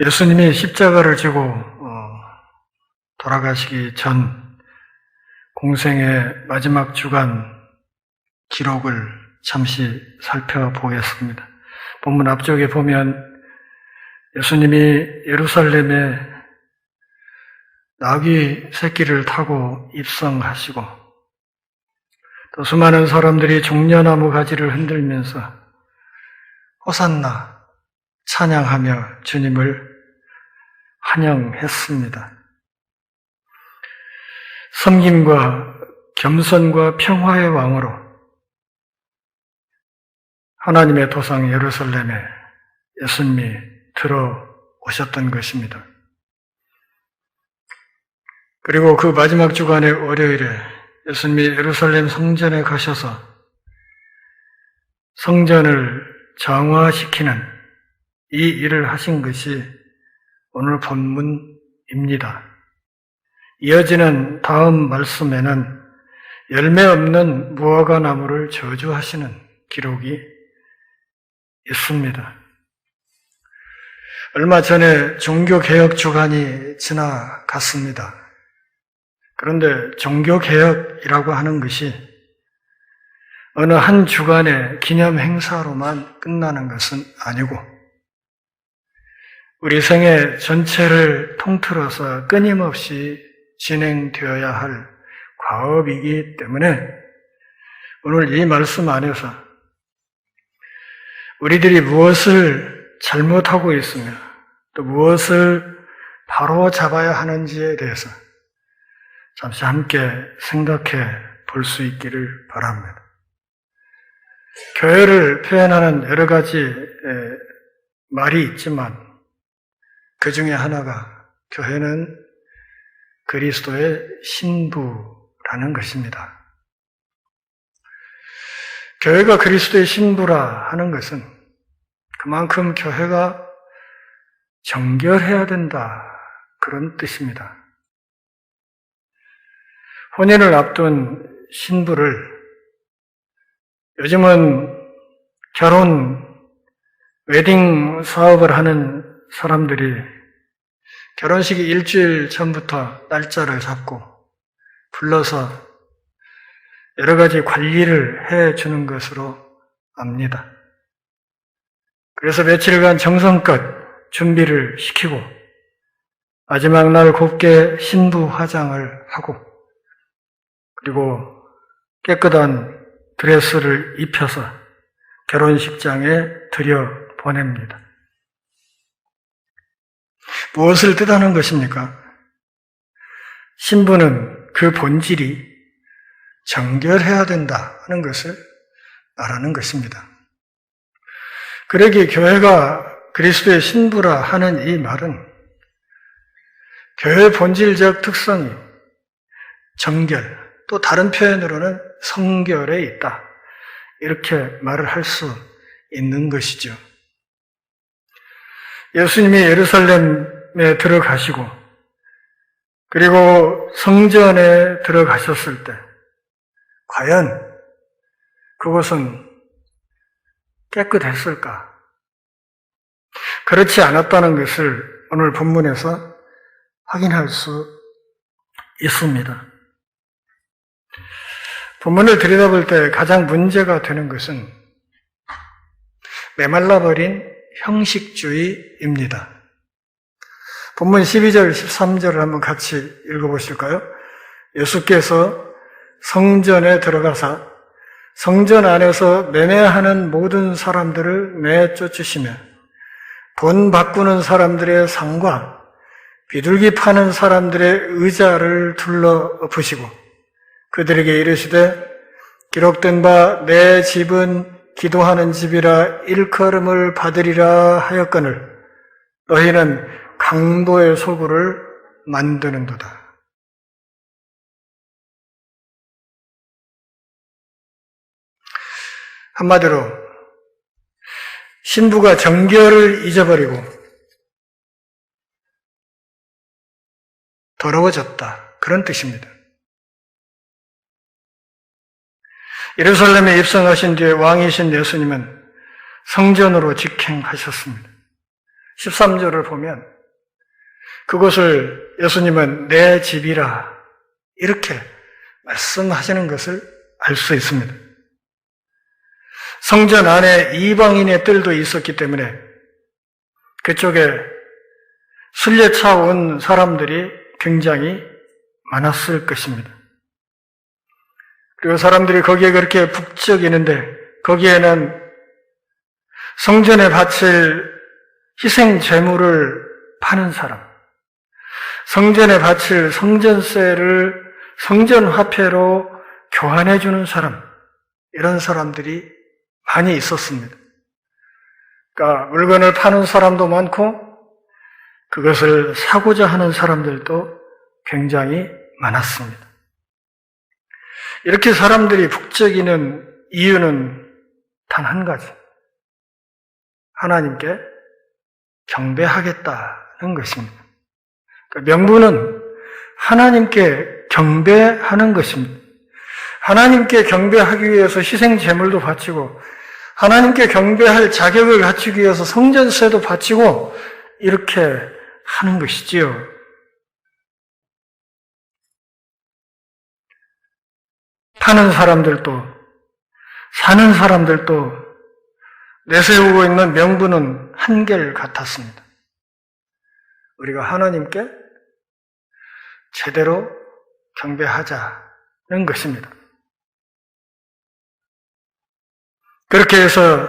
예수님이 십자가를 지고 어, 돌아가시기 전 공생의 마지막 주간 기록을 잠시 살펴보겠습니다. 본문 앞쪽에 보면 예수님이 예루살렘에 나귀 새끼를 타고 입성하시고 또 수많은 사람들이 종려나무 가지를 흔들면서 호산나 찬양하며 주님을 환영했습니다. 섬김과 겸손과 평화의 왕으로 하나님의 도상 예루살렘에 예수님이 들어오셨던 것입니다. 그리고 그 마지막 주간의 월요일에 예수님이 예루살렘 성전에 가셔서 성전을 정화시키는 이 일을 하신 것이 오늘 본문입니다. 이어지는 다음 말씀에는 열매 없는 무화과 나무를 저주하시는 기록이 있습니다. 얼마 전에 종교개혁 주간이 지나갔습니다. 그런데 종교개혁이라고 하는 것이 어느 한 주간의 기념 행사로만 끝나는 것은 아니고 우리 생애 전체를 통틀어서 끊임없이 진행되어야 할 과업이기 때문에 오늘 이 말씀 안에서 우리들이 무엇을 잘못하고 있으며 또 무엇을 바로 잡아야 하는지에 대해서 잠시 함께 생각해 볼 수 있기를 바랍니다. 교회를 표현하는 여러 가지 말이 있지만 그 중에 하나가 교회는 그리스도의 신부라는 것입니다. 교회가 그리스도의 신부라 하는 것은 그만큼 교회가 정결해야 된다. 그런 뜻입니다. 혼인을 앞둔 신부를 요즘은 결혼 웨딩 사업을 하는 사람들이 결혼식이 일주일 전부터 날짜를 잡고 불러서 여러 가지 관리를 해 주는 것으로 압니다. 그래서 며칠간 정성껏 준비를 시키고 마지막 날 곱게 신부 화장을 하고 그리고 깨끗한 드레스를 입혀서 결혼식장에 들여 보냅니다. 무엇을 뜻하는 것입니까? 신부는 그 본질이 정결해야 된다 하는 것을 말하는 것입니다. 그러기에 교회가 그리스도의 신부라 하는 이 말은 교회의 본질적 특성이 정결, 또 다른 표현으로는 성결에 있다. 이렇게 말을 할 수 있는 것이죠. 예수님이 예루살렘에 들어가시고 그리고 성전에 들어가셨을 때 과연 그곳은 깨끗했을까? 그렇지 않았다는 것을 오늘 본문에서 확인할 수 있습니다. 본문을 들여다볼 때 가장 문제가 되는 것은 메말라버린 형식주의입니다. 본문 12절, 13절을 한번 같이 읽어보실까요? 예수께서 성전에 들어가사 성전 안에서 매매하는 모든 사람들을 내쫓으시며 돈 바꾸는 사람들의 상과 비둘기 파는 사람들의 의자를 둘러 엎으시고 그들에게 이르시되 기록된 바 내 집은 기도하는 집이라 일컬음을 받으리라 하였거늘 너희는 강도의 소굴을 만드는도다. 한마디로 신부가 정결을 잊어버리고 더러워졌다. 그런 뜻입니다. 예루살렘에 입성하신 뒤에 왕이신 예수님은 성전으로 직행하셨습니다. 13절을 보면 그것을 예수님은 내 집이라 이렇게 말씀하시는 것을 알 수 있습니다. 성전 안에 이방인의 뜰도 있었기 때문에 그쪽에 순례차 온 사람들이 굉장히 많았을 것입니다. 그리고 사람들이 거기에 그렇게 북적이는데 거기에는 성전에 바칠 희생 제물을 파는 사람, 성전에 바칠 성전세를 성전 화폐로 교환해 주는 사람, 이런 사람들이 많이 있었습니다. 그러니까 물건을 파는 사람도 많고 그것을 사고자 하는 사람들도 굉장히 많았습니다. 이렇게 사람들이 북적이는 이유는 단 한 가지. 하나님께 경배하겠다는 것입니다. 그러니까 명분은 하나님께 경배하는 것입니다. 하나님께 경배하기 위해서 희생 제물도 바치고 하나님께 경배할 자격을 갖추기 위해서 성전세도 바치고 이렇게 하는 것이지요. 파는 사람들도 사는 사람들도 내세우고 있는 명분은 한결 같았습니다. 우리가 하나님께 제대로 경배하자는 것입니다. 그렇게 해서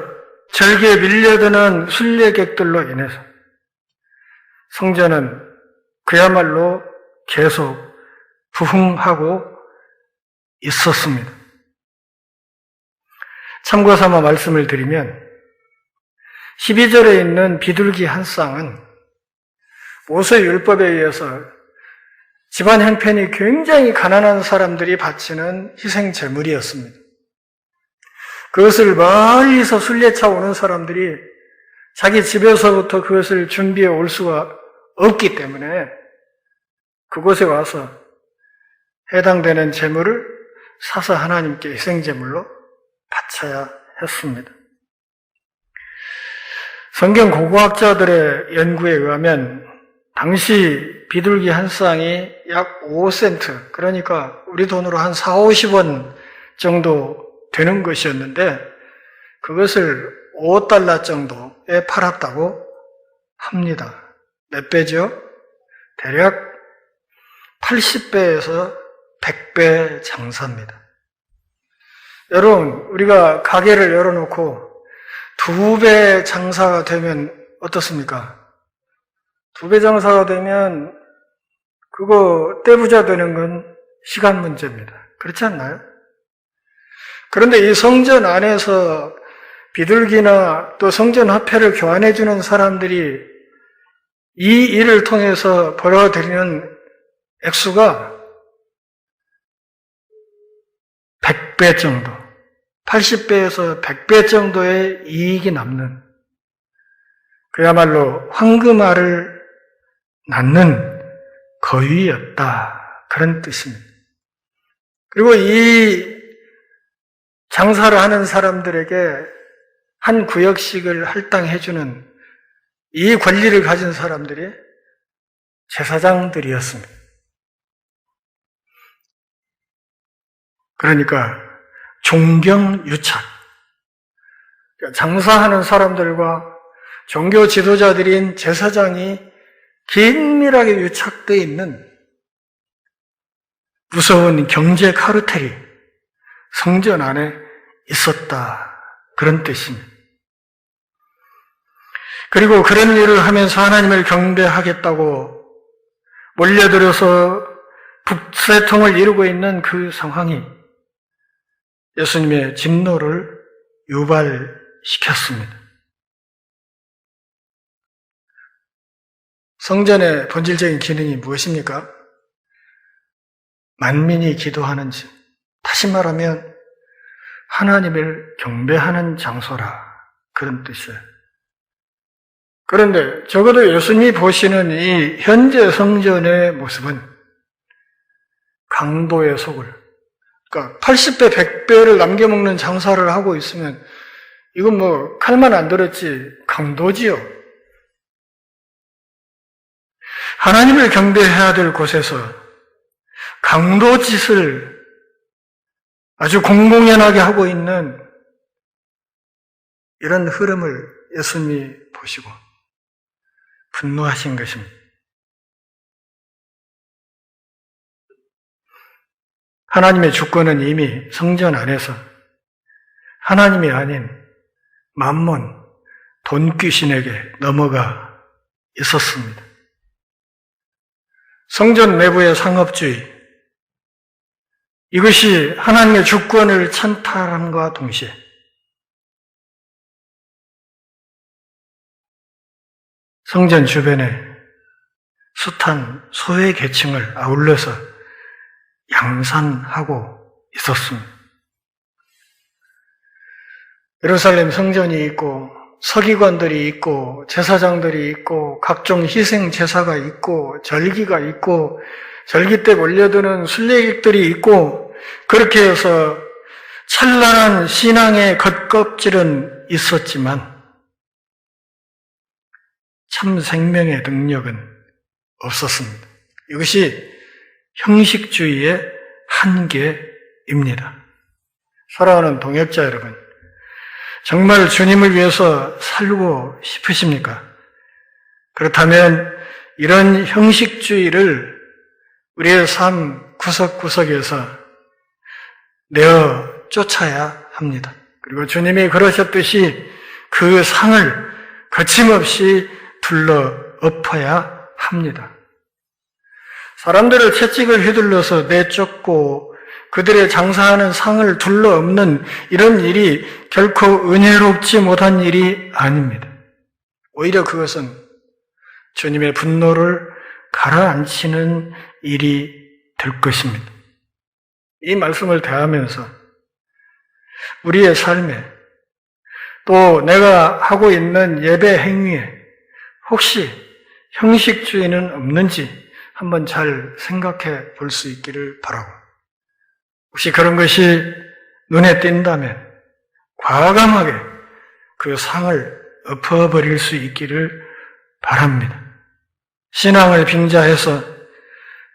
절기에 밀려드는 순례객들로 인해서 성전은 그야말로 계속 부흥하고 있었습니다. 참고 삼아 말씀을 드리면 12절에 있는 비둘기 한 쌍은 모세 율법에 의해서 집안 형편이 굉장히 가난한 사람들이 바치는 희생 제물이었습니다. 그것을 멀리서 순례차 오는 사람들이 자기 집에서부터 그것을 준비해 올 수가 없기 때문에 그곳에 와서 해당되는 제물을 사서 하나님께 희생 제물로 바쳐야 했습니다. 성경 고고학자들의 연구에 의하면 당시 비둘기 한 쌍이 약 5센트, 그러니까 우리 돈으로 한 4, 50원 정도 되는 것이었는데 그것을 5달러 정도에 팔았다고 합니다. 몇 배죠? 대략 80배에서 100배 장사입니다. 여러분, 우리가 가게를 열어놓고 두 배 장사가 되면 어떻습니까? 두 배 장사가 되면 그거 떼부자 되는 건 시간 문제입니다. 그렇지 않나요? 그런데 이 성전 안에서 비둘기나 또 성전 화폐를 교환해 주는 사람들이 이 일을 통해서 벌어들이는 액수가 100배 정도, 80배에서 100배 정도의 이익이 남는 그야말로 황금알을 낳는 거위였다. 그런 뜻입니다. 그리고 이 장사를 하는 사람들에게 한 구역씩을 할당해주는 이 권리를 가진 사람들이 제사장들이었습니다. 그러니까 존경유착. 장사하는 사람들과 종교 지도자들인 제사장이 긴밀하게 유착되어 있는 무서운 경제 카르텔이 성전 안에 있었다. 그런 뜻입니다. 그리고 그런 일을 하면서 하나님을 경배하겠다고 몰려들어서 북새통을 이루고 있는 그 상황이 예수님의 진노를 유발시켰습니다. 성전의 본질적인 기능이 무엇입니까? 만민이 기도하는지, 다시 말하면 하나님을 경배하는 장소라 그런 뜻이에요. 그런데 적어도 예수님이 보시는 이 현재 성전의 모습은 강도의 속을 그러니까 80배, 100배를 남겨먹는 장사를 하고 있으면 이건 뭐 칼만 안 들었지 강도지요. 하나님을 경배해야 될 곳에서 강도 짓을 아주 공공연하게 하고 있는 이런 흐름을 예수님이 보시고 분노하신 것입니다. 하나님의 주권은 이미 성전 안에서 하나님이 아닌 만몬, 돈귀신에게 넘어가 있었습니다. 성전 내부의 상업주의, 이것이 하나님의 주권을 찬탈함과 동시에 성전 주변에 숱한 소외 계층을 아울러서 양산하고 있었습니다. 예루살렘 성전이 있고 서기관들이 있고 제사장들이 있고 각종 희생 제사가 있고 절기가 있고 절기 때 몰려드는 순례객들이 있고 그렇게 해서 찬란한 신앙의 겉껍질은 있었지만 참 생명의 능력은 없었습니다. 이것이 형식주의의 한계입니다. 사랑하는 동역자 여러분, 정말 주님을 위해서 살고 싶으십니까? 그렇다면 이런 형식주의를 우리의 삶 구석구석에서 내어 쫓아야 합니다. 그리고 주님이 그러셨듯이 그 상을 거침없이 둘러 엎어야 합니다. 사람들을 채찍을 휘둘러서 내쫓고 그들의 장사하는 상을 둘러 엎는 이런 일이 결코 은혜롭지 못한 일이 아닙니다. 오히려 그것은 주님의 분노를 가라앉히는 일이 될 것입니다. 이 말씀을 대하면서 우리의 삶에 또 내가 하고 있는 예배 행위에 혹시 형식주의는 없는지 한번 잘 생각해 볼 수 있기를 바라고 혹시 그런 것이 눈에 띈다면 과감하게 그 상을 엎어버릴 수 있기를 바랍니다. 신앙을 빙자해서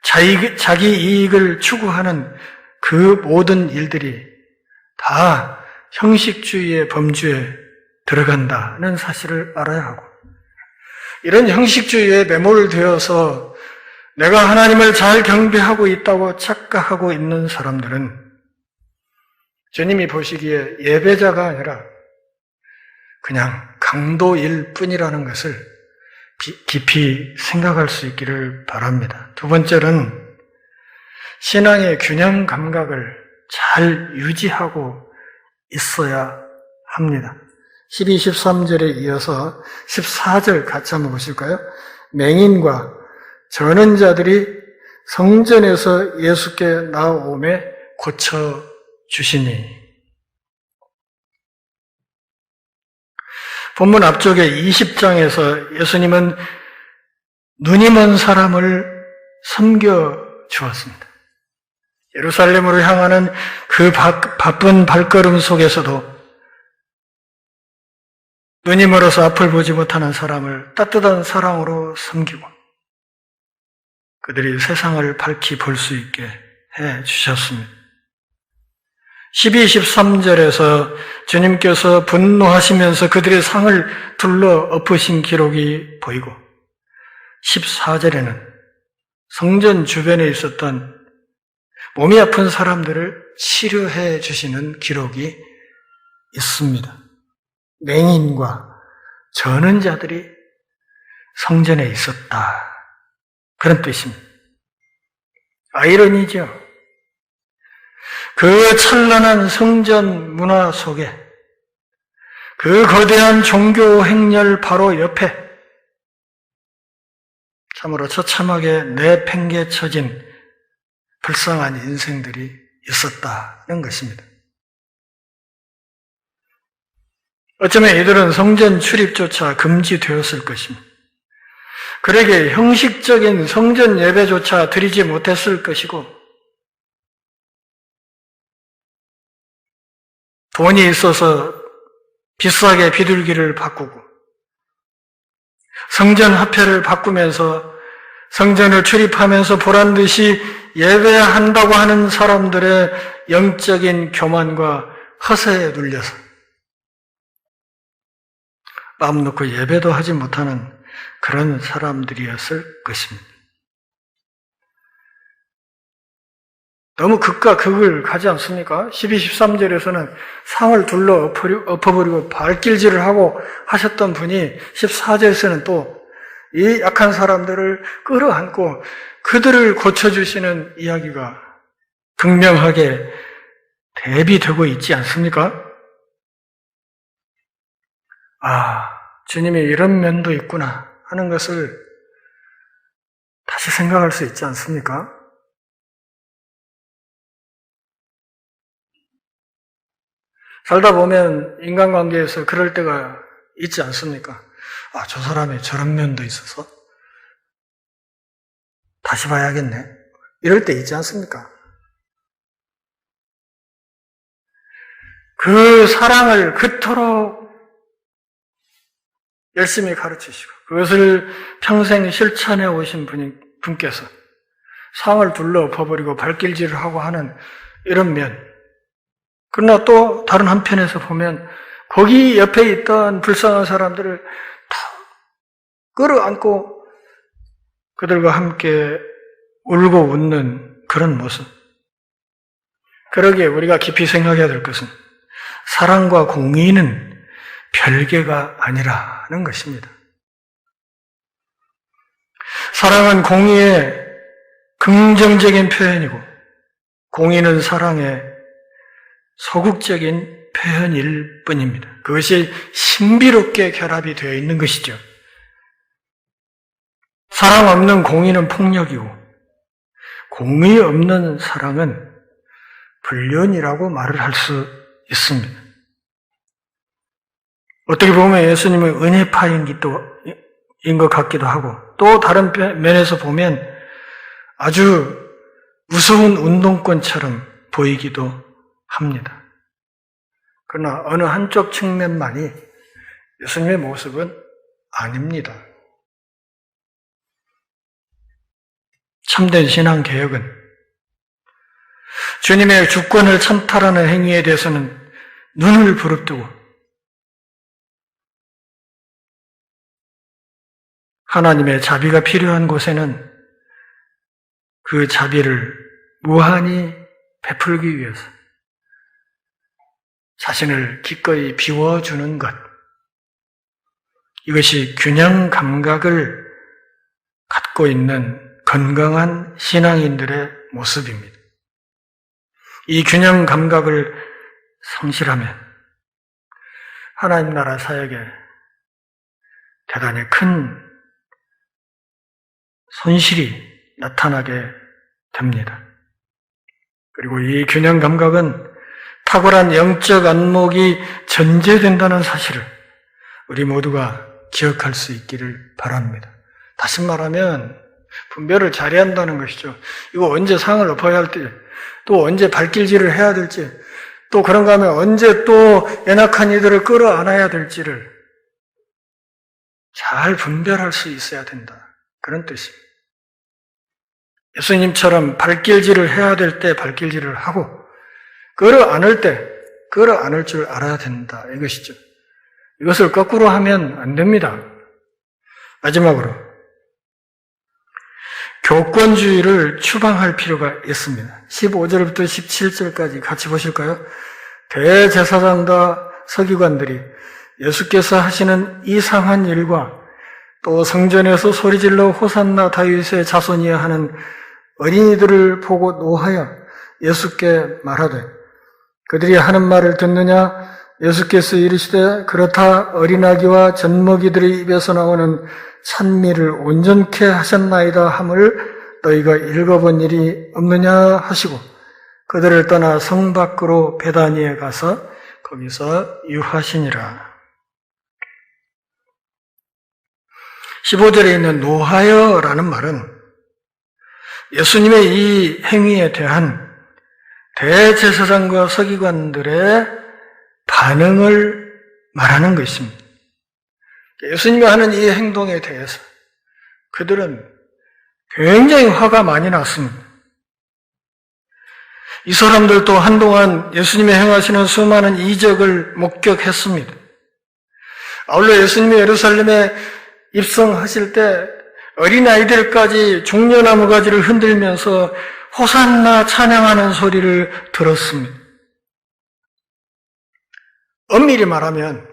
자기, 이익을 추구하는 그 모든 일들이 다 형식주의의 범주에 들어간다는 사실을 알아야 하고 이런 형식주의에 매몰되어서 내가 하나님을 잘 경배하고 있다고 착각하고 있는 사람들은 주님이 보시기에 예배자가 아니라 그냥 강도일 뿐이라는 것을 깊이 생각할 수 있기를 바랍니다. 두 번째는 신앙의 균형 감각을 잘 유지하고 있어야 합니다. 12, 13절에 이어서 14절 같이 한번 보실까요? 맹인과 저는 자들이 성전에서 예수께 나오매 고쳐 주시니. 본문 앞쪽에 20장에서 예수님은 눈이 먼 사람을 섬겨 주었습니다. 예루살렘으로 향하는 그 바 쁜 발걸음 속에서도 눈이 멀어서 앞을 보지 못하는 사람을 따뜻한 사랑으로 섬기고 그들이 세상을 밝히 볼 수 있게 해 주셨습니다. 12, 13절에서 주님께서 분노하시면서 그들의 상을 둘러 엎으신 기록이 보이고 14절에는 성전 주변에 있었던 몸이 아픈 사람들을 치료해 주시는 기록이 있습니다. 맹인과 저는 자들이 성전에 있었다. 그런 뜻입니다. 아이러니죠. 그 찬란한 성전 문화 속에 그 거대한 종교 행렬 바로 옆에 참으로 처참하게 내팽개쳐진 불쌍한 인생들이 있었다는 것입니다. 어쩌면 이들은 성전 출입조차 금지되었을 것입니다. 그에게 형식적인 성전 예배조차 드리지 못했을 것이고, 돈이 있어서 비싸게 비둘기를 바꾸고, 성전 화폐를 바꾸면서 성전을 출입하면서 보란 듯이 예배한다고 하는 사람들의 영적인 교만과 허세에 눌려서 마음 놓고 예배도 하지 못하는 그런 사람들이었을 것입니다. 너무 극과 극을 가지 않습니까? 12, 13절에서는 상을 둘러 엎어버리고 발길질을 하고 하셨던 분이 14절에서는 또 이 약한 사람들을 끌어안고 그들을 고쳐주시는 이야기가 극명하게 대비되고 있지 않습니까? 아, 주님이 이런 면도 있구나 하는 것을 다시 생각할 수 있지 않습니까? 살다 보면 인간관계에서 그럴 때가 있지 않습니까? 아, 저 사람의 저런 면도 있어서 다시 봐야겠네. 이럴 때 있지 않습니까? 그 사랑을 그토록 열심히 가르치시고 그것을 평생 실천해 오신 분이, 분께서 상을 둘러 엎어버리고 발길질을 하고 하는 이런 면, 그러나 또 다른 한편에서 보면 거기 옆에 있던 불쌍한 사람들을 다 끌어안고 그들과 함께 울고 웃는 그런 모습. 그러기에 우리가 깊이 생각해야 될 것은 사랑과 공의는 별개가 아니라는 것입니다. 사랑은 공의의 긍정적인 표현이고 공의는 사랑의 소극적인 표현일 뿐입니다. 그것이 신비롭게 결합이 되어 있는 것이죠. 사랑 없는 공의는 폭력이고, 공의 없는 사랑은 불륜이라고 말을 할 수 있습니다. 어떻게 보면 예수님은 은혜파인 것 같기도 하고, 또 다른 면에서 보면 아주 무서운 운동권처럼 보이기도 합니다. 그러나 어느 한쪽 측면만이 예수님의 모습은 아닙니다. 참된 신앙 개혁은 주님의 주권을 찬탈하는 행위에 대해서는 눈을 부릅뜨고 하나님의 자비가 필요한 곳에는 그 자비를 무한히 베풀기 위해서 자신을 기꺼이 비워주는 것. 이것이 균형 감각을 갖고 있는 건강한 신앙인들의 모습입니다. 이 균형 감각을 성실하면 하나님 나라 사역에 대단히 큰 손실이 나타나게 됩니다. 그리고 이 균형 감각은 탁월한 영적 안목이 전제된다는 사실을 우리 모두가 기억할 수 있기를 바랍니다. 다시 말하면 분별을 잘해야 한다는 것이죠. 이거 언제 상을 엎어야 할지, 또 언제 발길질을 해야 될지, 또 그런가 하면 언제 또 연약한 이들을 끌어안아야 될지를 잘 분별할 수 있어야 된다. 그런 뜻입니다. 예수님처럼 발길질을 해야 될 때 발길질을 하고, 끌어 안을 때, 끌어 안을 줄 알아야 된다. 이것이죠. 이것을 거꾸로 하면 안 됩니다. 마지막으로, 교권주의를 추방할 필요가 있습니다. 15절부터 17절까지 같이 보실까요? 대제사장과 서기관들이 예수께서 하시는 이상한 일과 또 성전에서 소리질러 호산나 다윗의 자손이야 하는 어린이들을 보고 노하여 예수께 말하되 그들이 하는 말을 듣느냐? 예수께서 이르시되 그렇다 어린아기와 젖먹이들의 입에서 나오는 찬미를 온전케 하셨나이다 함을 너희가 읽어본 일이 없느냐 하시고 그들을 떠나 성 밖으로 베다니에 가서 거기서 유하시니라. 15절에 있는 노하여라는 말은 예수님의 이 행위에 대한 대제사장과 서기관들의 반응을 말하는 것입니다. 예수님이 하는 이 행동에 대해서 그들은 굉장히 화가 많이 났습니다. 이 사람들도 한동안 예수님의 행하시는 수많은 이적을 목격했습니다. 아울러 예수님이 예루살렘에 입성하실 때 어린아이들까지 종려나무 가지를 흔들면서 호산나 찬양하는 소리를 들었습니다. 엄밀히 말하면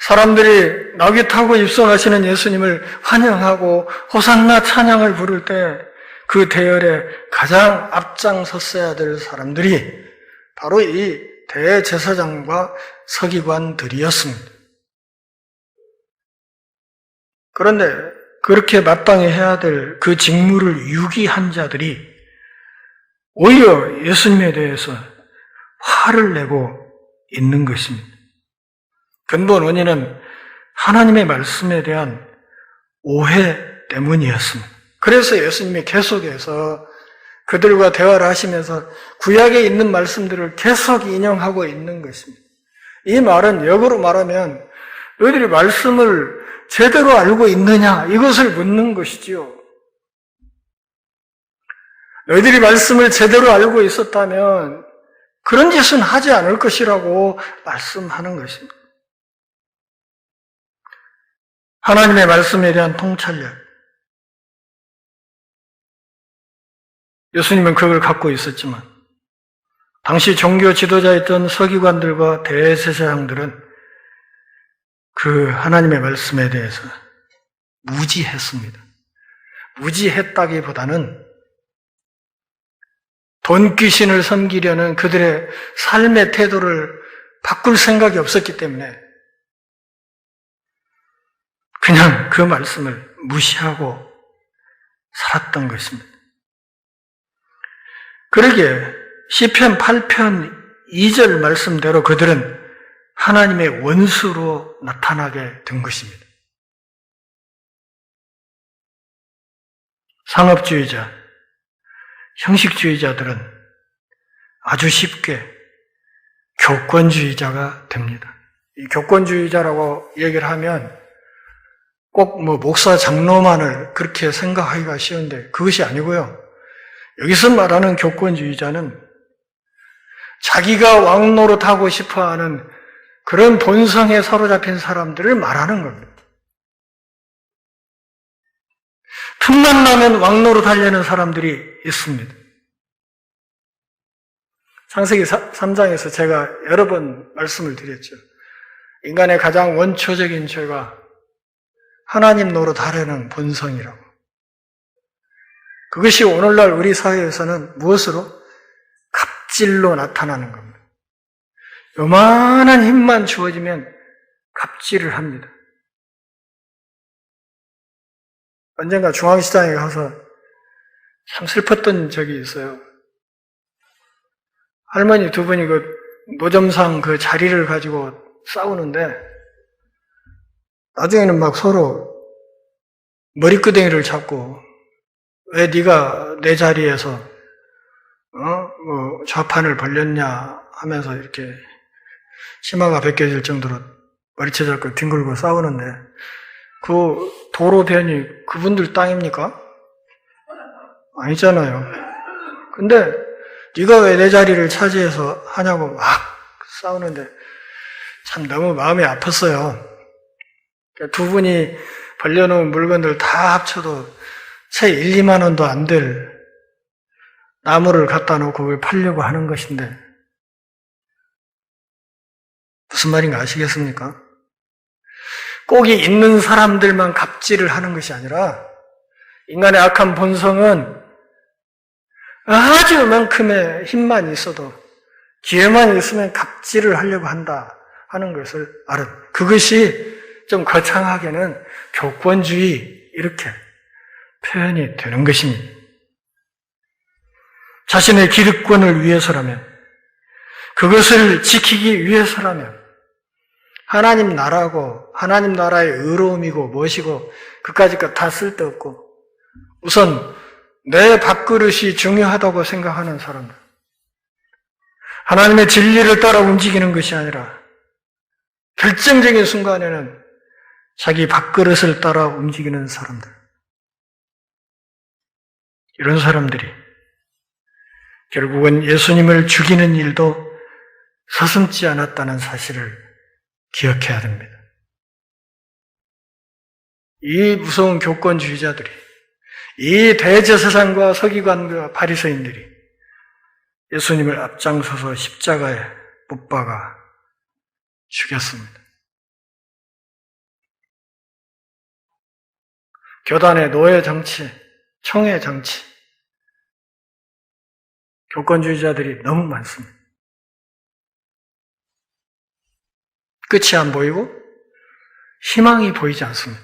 사람들이 나귀 타고 입성하시는 예수님을 환영하고 호산나 찬양을 부를 때 그 대열에 가장 앞장섰어야 될 사람들이 바로 이 대제사장과 서기관들이었습니다. 그런데 그렇게 마땅히 해야 될 그 직무를 유기한 자들이 오히려 예수님에 대해서 화를 내고 있는 것입니다. 근본 원인은 하나님의 말씀에 대한 오해 때문이었습니다. 그래서 예수님이 계속해서 그들과 대화를 하시면서 구약에 있는 말씀들을 계속 인용하고 있는 것입니다. 이 말은 역으로 말하면 너희들이 말씀을 제대로 알고 있느냐 이것을 묻는 것이지요. 너희들이 말씀을 제대로 알고 있었다면 그런 짓은 하지 않을 것이라고 말씀하는 것입니다. 하나님의 말씀에 대한 통찰력. 예수님은 그걸 갖고 있었지만 당시 종교 지도자였던 서기관들과 대제사장들은 그 하나님의 말씀에 대해서 무지했습니다. 무지했다기보다는 돈 귀신을 섬기려는 그들의 삶의 태도를 바꿀 생각이 없었기 때문에 그냥 그 말씀을 무시하고 살았던 것입니다. 그러게 시편 8편 2절 말씀대로 그들은 하나님의 원수로 나타나게 된 것입니다. 상업주의자, 형식주의자들은 아주 쉽게 교권주의자가 됩니다. 이 교권주의자라고 얘기를 하면 꼭 뭐 목사 장로만을 그렇게 생각하기가 쉬운데 그것이 아니고요. 여기서 말하는 교권주의자는 자기가 왕노릇하고 싶어 하는 그런 본성에 사로잡힌 사람들을 말하는 겁니다. 틈만 나면 왕노릇 하려는 사람들이 있습니다. 창세기 3장에서 제가 여러 번 말씀을 드렸죠. 인간의 가장 원초적인 죄가 하나님 노릇 하려는 본성이라고. 그것이 오늘날 우리 사회에서는 무엇으로? 갑질로 나타나는 겁니다. 요만한 힘만 주어지면 갑질을 합니다. 언젠가 중앙시장에 가서 참 슬펐던 적이 있어요. 할머니 두 분이 그 노점상 그 자리를 가지고 싸우는데 나중에는 막 서로 머리끄댕이를 잡고 왜 네가 내 자리에서 어? 뭐 좌판을 벌렸냐 하면서 이렇게 치마가 벗겨질 정도로 머리채 잡고 뒹굴고 싸우는데 그 도로변이 그분들 땅입니까? 아니잖아요. 근데 네가 왜 내 자리를 차지해서 하냐고 막 싸우는데 참 너무 마음이 아팠어요. 두 분이 벌려놓은 물건들 다 합쳐도 채 1, 2만 원도 안 될 나무를 갖다 놓고 그걸 팔려고 하는 것인데 무슨 말인가 아시겠습니까? 꼭이 있는 사람들만 갑질을 하는 것이 아니라 인간의 악한 본성은 아주 만큼의 힘만 있어도 기회만 있으면 갑질을 하려고 한다 하는 것을 알은 그것이 좀 거창하게는 교권주의 이렇게 표현이 되는 것입니다. 자신의 기득권을 위해서라면 그것을 지키기 위해서라면 하나님 나라고 하나님 나라의 의로움이고 무엇이고 그까짓 것다 쓸데없고 우선 내 밥그릇이 중요하다고 생각하는 사람들. 하나님의 진리를 따라 움직이는 것이 아니라 결정적인 순간에는 자기 밥그릇을 따라 움직이는 사람들. 이런 사람들이 결국은 예수님을 죽이는 일도 서슴지 않았다는 사실을 기억해야 됩니다. 이 무서운 교권주의자들이, 이 대제사장과 서기관과 바리새인들이 예수님을 앞장서서 십자가에 못 박아 죽였습니다. 교단의 노예 정치, 청해 정치, 교권주의자들이 너무 많습니다. 끝이 안 보이고 희망이 보이지 않습니다.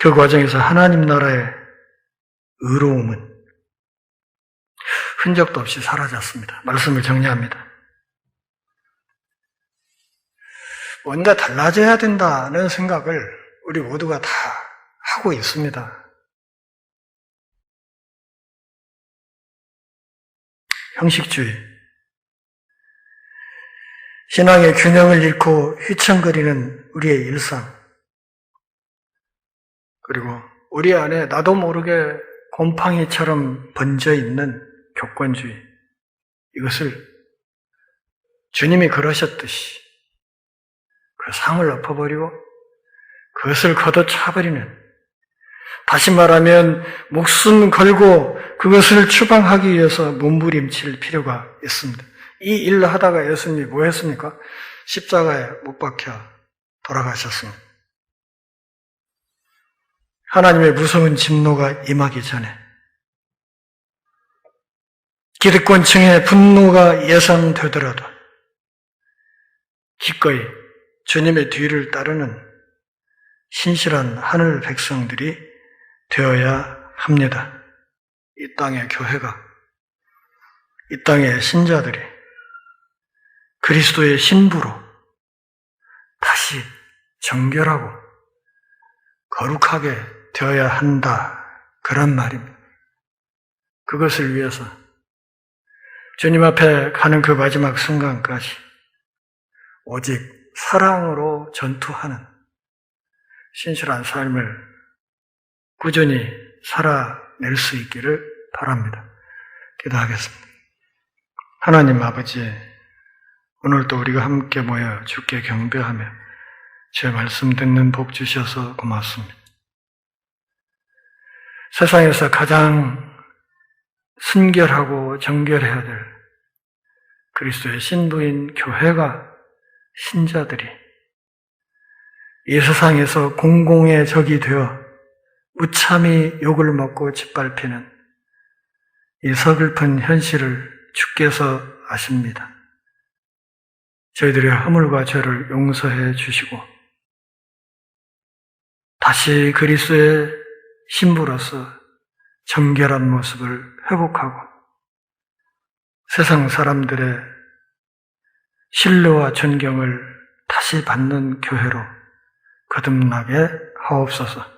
그 과정에서 하나님 나라의 의로움은 흔적도 없이 사라졌습니다. 말씀을 정리합니다. 뭔가 달라져야 된다는 생각을 우리 모두가 다 하고 있습니다. 형식주의. 신앙의 균형을 잃고 휘청거리는 우리의 일상. 그리고 우리 안에 나도 모르게 곰팡이처럼 번져 있는 교권주의. 이것을 주님이 그러셨듯이 그 상을 엎어버리고 그것을 걷어차버리는 다시 말하면 목숨 걸고 그것을 추방하기 위해서 몸부림칠 필요가 있습니다. 이 일을 하다가 예수님이 뭐 했습니까? 십자가에 못 박혀 돌아가셨습니다. 하나님의 무서운 진노가 임하기 전에 기득권층의 분노가 예상되더라도 기꺼이 주님의 뒤를 따르는 신실한 하늘 백성들이 되어야 합니다. 이 땅의 교회가, 이 땅의 신자들이 그리스도의 신부로 다시 정결하고 거룩하게 되어야 한다. 그런 말입니다. 그것을 위해서 주님 앞에 가는 그 마지막 순간까지 오직 사랑으로 전투하는 신실한 삶을 꾸준히 살아낼 수 있기를 바랍니다. 기도하겠습니다. 하나님 아버지, 오늘도 우리가 함께 모여 주께 경배하며 제 말씀 듣는 복 주셔서 고맙습니다. 세상에서 가장 순결하고 정결해야 될 그리스도의 신부인 교회가 신자들이 이 세상에서 공공의 적이 되어 무참히 욕을 먹고 짓밟히는 이 서글픈 현실을 주께서 아십니다. 저희들의 허물과 죄를 용서해 주시고 다시 그리스도의 신부로서 정결한 모습을 회복하고 세상 사람들의 신뢰와 존경을 다시 받는 교회로 거듭나게 하옵소서.